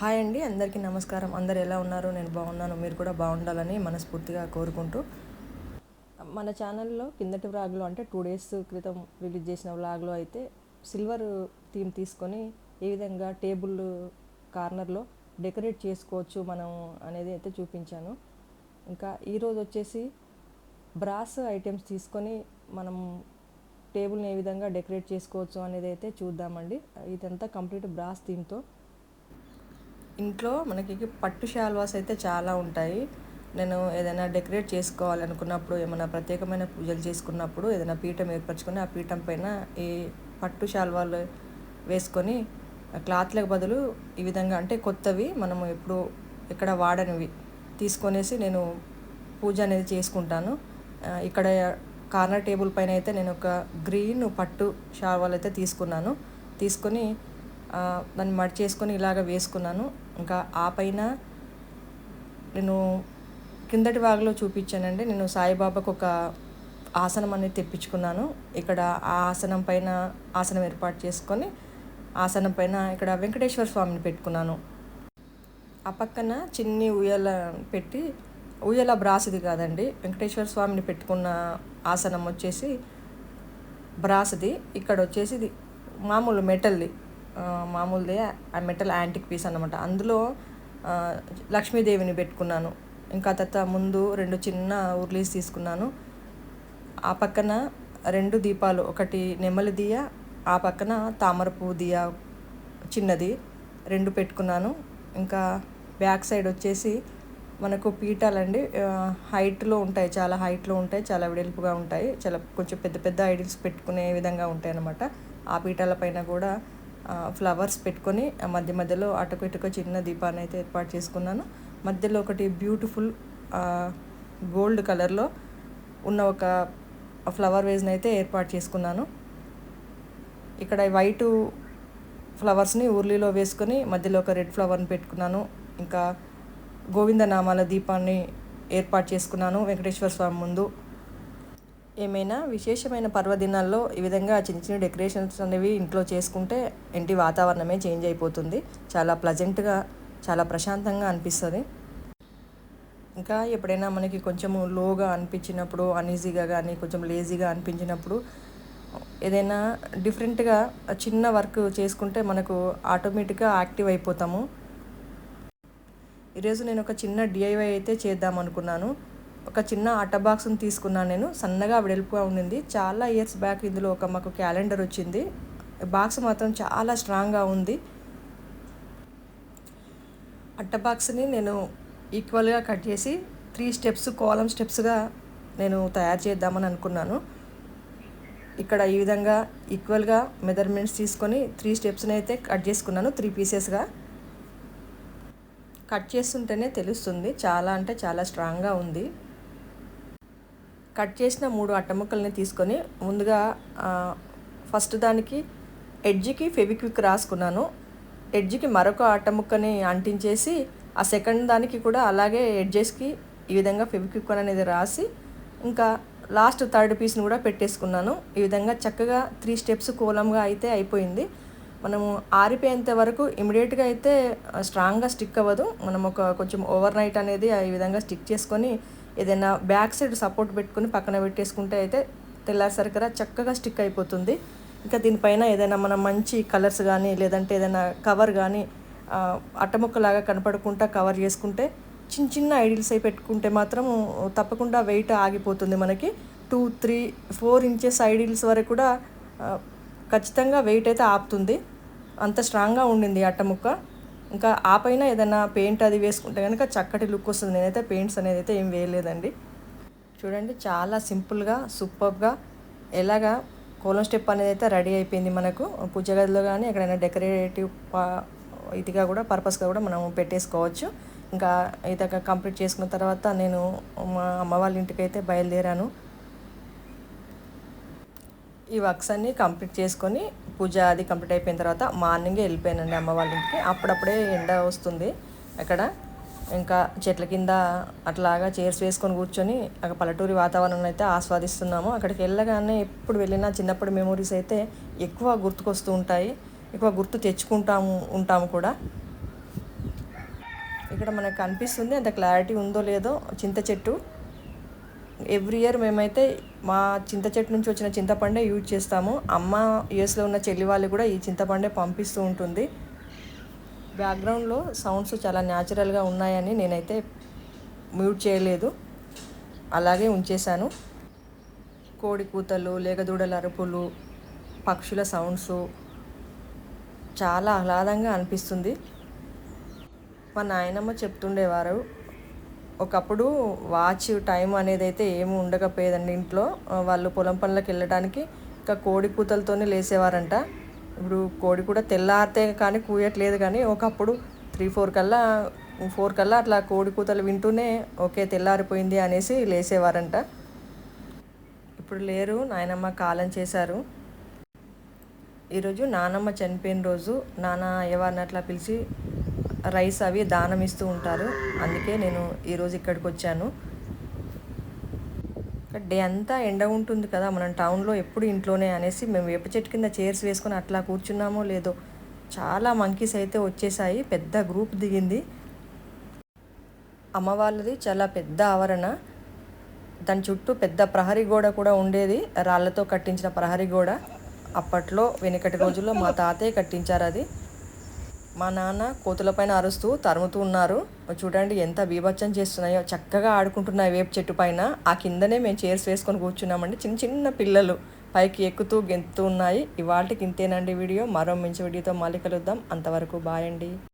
Hi అండి అందరికీ నమస్కారం. అందరు ఎలా ఉన్నారు? నేను బాగున్నాను. మీరు కూడా బాగుండాలని మనస్ఫూర్తిగా కోరుకుంటూ. మన ఛానల్లో కిందటి వ్లాగ్లో అంటే టూ డేస్ క్రితం రిలీజ్ చేసిన వ్లాగ్లో అయితే సిల్వర్ థీమ్ తీసుకొని ఏ విధంగా టేబుల్ కార్నర్లో డెకరేట్ చేసుకోవచ్చు మనం అనేది అయితే చూపించాను. ఇంకా ఈరోజు వచ్చేసి బ్రాస్ ఐటమ్స్ తీసుకొని మనం టేబుల్ని ఏ విధంగా డెకరేట్ చేసుకోవచ్చు అనేది అయితే చూద్దామండి. ఇదంతా కంప్లీట్ బ్రాస్ థీమ్తో ఇంట్లో మనకి పట్టు శాల్వాస్ అయితే చాలా ఉంటాయి. నేను ఏదైనా డెకరేట్ చేసుకోవాలనుకున్నప్పుడు ఏమైనా ప్రత్యేకమైన పూజలు చేసుకున్నప్పుడు ఏదైనా పీఠం ఏర్పరచుకొని ఆ పీఠం పైన ఈ పట్టు శాల్వాలు వేసుకొని క్లాత్లకు బదులు ఈ విధంగా అంటే కొత్తవి మనము ఎప్పుడు ఎక్కడ వాడనివి తీసుకొనేసి నేను పూజ అనేది చేసుకుంటాను. ఇక్కడ కార్నర్ టేబుల్ పైన అయితే నేను ఒక గ్రీన్ పట్టు షాల్వాలు అయితే తీసుకున్నాను. తీసుకొని దాన్ని దాన్ని మడిచేసుకొని ఇలాగ వేసుకున్నాను. ఇంకా ఆ పైన నేను కిందటి వాగులో చూపించానండి. నేను సాయిబాబాకు ఒక ఆసనం అనేది తెప్పించుకున్నాను. ఇక్కడ ఆ ఆసనం పైన ఆసనం ఏర్పాటు చేసుకొని ఆసనం పైన ఇక్కడ వెంకటేశ్వర స్వామిని పెట్టుకున్నాను. ఆ పక్కన చిన్ని ఉయ్యాల పెట్టి ఉయ్యాల బ్రాసిది కాదండి. వెంకటేశ్వర స్వామిని పెట్టుకున్న ఆసనం వచ్చేసి బ్రాసుది. ఇక్కడ వచ్చేసి ఇది మామూలు మెటల్ది. మామూలుదే ఆ మెటల్ యాంటిక్ పీస్ అన్నమాట. అందులో లక్ష్మీదేవిని పెట్టుకున్నాను. ఇంకా తర్వాత ముందు రెండు చిన్న ఉర్లీస్ తీసుకున్నాను. ఆ పక్కన రెండు దీపాలు ఒకటి నెమలి దియ ఆ పక్కన తామర పువ్వు దియ చిన్నది రెండు పెట్టుకున్నాను. ఇంకా బ్యాక్ సైడ్ వచ్చేసి మనకు పీఠాలండి హైట్లో ఉంటాయి చాలా హైట్లో ఉంటాయి చాలా వెడల్పుగా ఉంటాయి చాలా కొంచెం పెద్ద పెద్ద ఐడిల్స్ పెట్టుకునే విధంగా ఉంటాయి అన్నమాట ఆ పీఠాల పైన కూడా ఫ్లవర్స్ పెట్టుకొని ఆ మధ్య మధ్యలో అటుకు ఇటుకు చిన్న దీపాన్ని అయితే ఏర్పాటు చేసుకున్నాను. మధ్యలో ఒకటి బ్యూటిఫుల్ గోల్డ్ కలర్లో ఉన్న ఒక ఫ్లవర్ వేజ్ని అయితే ఏర్పాటు చేసుకున్నాను. ఇక్కడ వైట్ ఫ్లవర్స్ని ఉర్లీలో వేసుకొని మధ్యలో ఒక రెడ్ ఫ్లవర్ని పెట్టుకున్నాను. ఇంకా గోవిందనామాల దీపాన్ని ఏర్పాటు చేసుకున్నాను. వెంకటేశ్వర స్వామి ముందు. ఏమైనా విశేషమైన పర్వదినాల్లో ఈ విధంగా చిన్న చిన్న డెకరేషన్స్ అనేవి ఇంట్లో చేసుకుంటే ఇంటి వాతావరణమే చేంజ్ అయిపోతుంది. చాలా ప్లజెంట్గా చాలా ప్రశాంతంగా అనిపిస్తుంది. ఇంకా ఎప్పుడైనా మనకి కొంచెము లోగా అనిపించినప్పుడు అన్ఈజీగా కానీ కొంచెం లేజీగా అనిపించినప్పుడు ఏదైనా డిఫరెంట్గా చిన్న వర్క్ చేసుకుంటే మనకు ఆటోమేటిక్గా యాక్టివ్ అయిపోతాము. ఈరోజు నేను ఒక చిన్న డిఐవై అయితే చేద్దాం అనుకున్నాను ఒక చిన్న అట్ట బాక్స్ని తీసుకున్నాను నేను. సన్నగా వెడల్పుగా ఉండింది. చాలా ఇయర్స్ బ్యాక్ ఇందులో ఒక మాకు క్యాలెండర్ వచ్చింది. బాక్స్ మాత్రం చాలా స్ట్రాంగ్గా ఉంది. అట్ట బాక్స్ని నేను ఈక్వల్గా కట్ చేసి త్రీ స్టెప్స్ కాలం స్టెప్స్గా నేను తయారు చేద్దామని అనుకున్నాను. ఇక్కడ ఈ విధంగా ఈక్వల్గా మెజర్మెంట్స్ తీసుకొని త్రీ స్టెప్స్ని అయితే కట్ చేసుకున్నాను త్రీ పీసెస్గా. కట్ చేస్తుంటేనే తెలుస్తుంది. చాలా అంటే చాలా స్ట్రాంగ్గా ఉంది. కట్ చేసిన మూడు అట్టముక్కల్ని తీసుకొని ముందుగా ఫస్ట్ దానికి ఎడ్జ్కి ఫెవిక్విక్ రాసుకున్నాను. ఎడ్జ్కి మరొక అట్టముక్కని అంటించేసి ఆ సెకండ్ దానికి కూడా అలాగే ఎడ్జెస్కి ఈ విధంగా ఫెవిక్విక్ అనేది రాసి ఇంకా లాస్ట్ థర్డ్ పీస్ని కూడా పెట్టేసుకున్నాను. ఈ విధంగా చక్కగా త్రీ స్టెప్స్ కోలంగా అయితే అయిపోయింది. మనము ఆరిపోయేంత వరకు ఇమీడియట్గా అయితే స్ట్రాంగ్గా స్టిక్ అవ్వదు. మనం ఒక కొంచెం ఓవర్ నైట్ అనేది ఈ విధంగా స్టిక్ చేసుకొని ఏదైనా బ్యాక్ సైడ్ సపోర్ట్ పెట్టుకుని పక్కన పెట్టేసుకుంటే అయితే తెల్లారిసరికరా చక్కగా స్టిక్ అయిపోతుంది. ఇంకా దీనిపైన ఏదైనా మనం మంచి కలర్స్ కానీ లేదంటే ఏదైనా కవర్ కానీ అట్టముక్కలాగా కనపడకుండా కవర్ చేసుకుంటే చిన్న చిన్న ఐడిల్స్ అయి పెట్టుకుంటే మాత్రం తప్పకుండా వెయిట్ ఆగిపోతుంది మనకి. టూ త్రీ ఫోర్ ఇంచెస్ ఐడిల్స్ వరకు కూడా ఖచ్చితంగా వెయిట్ అయితే ఆపుతుంది. అంత స్ట్రాంగ్గా ఉండింది అట్టముక్క. ఇంకా ఆ పైన ఏదైనా పెయింట్ అది వేసుకుంటే కనుక చక్కటి లుక్ వస్తుంది. నేనైతే పెయింట్స్ అనేది అయితే ఏం వేయలేదండి. చూడండి చాలా సింపుల్గా సూపర్గా ఎలాగా కోలం స్టెప్ అనేది అయితే రెడీ అయిపోయింది మనకు. పూజ గదిలో కానీ ఎక్కడైనా డెకరేటివ్ ఇదిగా కూడా పర్పస్గా కూడా మనం పెట్టేసుకోవచ్చు. ఇంకా ఇదాక కంప్లీట్ చేసుకున్న తర్వాత నేను మా అమ్మ వాళ్ళ ఇంటికి అయితే బయలుదేరాను. ఈ వర్క్స్ అన్నీ కంప్లీట్ చేసుకొని పూజ అది కంప్లీట్ అయిపోయిన తర్వాత మార్నింగే వెళ్ళిపోయానండి అమ్మ వాళ్ళ ఇంటికి. అప్పుడప్పుడే ఎండ వస్తుంది అక్కడ. ఇంకా చెట్ల కింద అట్లాగా చైర్స్ వేసుకొని కూర్చొని అక్కడ పల్లెటూరి వాతావరణం అయితే ఆస్వాదిస్తున్నాము. అక్కడికి వెళ్ళగానే ఎప్పుడు వెళ్ళినా చిన్నప్పుడు మెమొరీస్ అయితే ఎక్కువ గుర్తుకొస్తూ ఉంటాయి. ఎక్కువ గుర్తు తెచ్చుకుంటాము ఉంటాము కూడా. ఇక్కడ మనకు కనిపిస్తుంది అంత క్లారిటీ ఉందో లేదో చింత చెట్టు. ఎవ్రీ ఇయర్ మేమైతే మా చింత చెట్టు నుంచి వచ్చిన చింతపండే యూజ్ చేస్తాము. అమ్మ యూఎస్లో ఉన్న చెల్లి వాళ్ళు కూడా ఈ చింతపండే పంపిస్తూ ఉంటుంది. బ్యాక్గ్రౌండ్లో సౌండ్స్ చాలా న్యాచురల్గా ఉన్నాయని నేనైతే మ్యూట్ చేయలేదు. అలాగే ఉంచేశాను. కోడి కూతలు లేగదూడల అరుపులు పక్షుల సౌండ్స్ చాలా ఆహ్లాదంగా అనిపిస్తుంది. మా నాయనమ్మ చెప్తుండేవారు ఒకప్పుడు వాచ్ టైం అనేది అయితే ఏమి ఉండకపోయేదండి ఇంట్లో. వాళ్ళు పొలం పనులకు వెళ్ళడానికి ఇంకా కోడి పూతలతోనే లేసేవారంట. ఇప్పుడు కోడి కూడా తెల్లారితే కానీ కూయట్లేదు కానీ ఒకప్పుడు త్రీ ఫోర్ కల్లా ఫోర్ కల్లా అట్లా కోడి కూతలు వింటూనే ఓకే తెల్లారిపోయింది అనేసి లేసేవారంట. ఇప్పుడు లేరు నాయనమ్మ కాలం చేశారు. ఈరోజు నానమ్మ చనిపోయిన రోజు నాన్న అయ్యవారిని అట్లా పిలిచి రైస్ అవి దానం ఇస్తూ ఉంటారు. అందుకే నేను ఈరోజు ఇక్కడికి వచ్చాను. డే అంతా ఎండ ఉంటుంది కదా మనం టౌన్లో ఎప్పుడు ఇంట్లోనే అనేసి మేము వేప చెట్టు కింద చైర్స్ వేసుకొని అట్లా కూర్చున్నామో లేదో చాలా మంకీస్ అయితే వచ్చేసాయి. పెద్ద గ్రూప్ దిగింది. అమ్మ వాళ్ళది చాలా పెద్ద ఆవరణ. దాని చుట్టూ పెద్ద ప్రహరీ గోడ కూడా ఉండేది. రాళ్ళతో కట్టించిన ప్రహరీ గోడ. అప్పట్లో వెనుకటి రోజుల్లో మా తాతయ్య కట్టించారు అది. మా నాన్న కోతులపైన అరుస్తూ తరుముతూ ఉన్నారు. చూడండి ఎంత బీభత్సం చేస్తున్నాయో. చక్కగా ఆడుకుంటున్నాయి వేపు చెట్టు పైన. ఆ కిందనే మేము చైర్స్ వేసుకొని కూర్చున్నామండి. చిన్న చిన్న పిల్లలు పైకి ఎక్కుతూ గెంతుతూ ఉన్నాయి ఇవాళకి ఇంతేనండి వీడియో. మరో మంచి వీడియోతో మళ్ళీ కలుద్దాం. అంతవరకు బాయ్ అండి.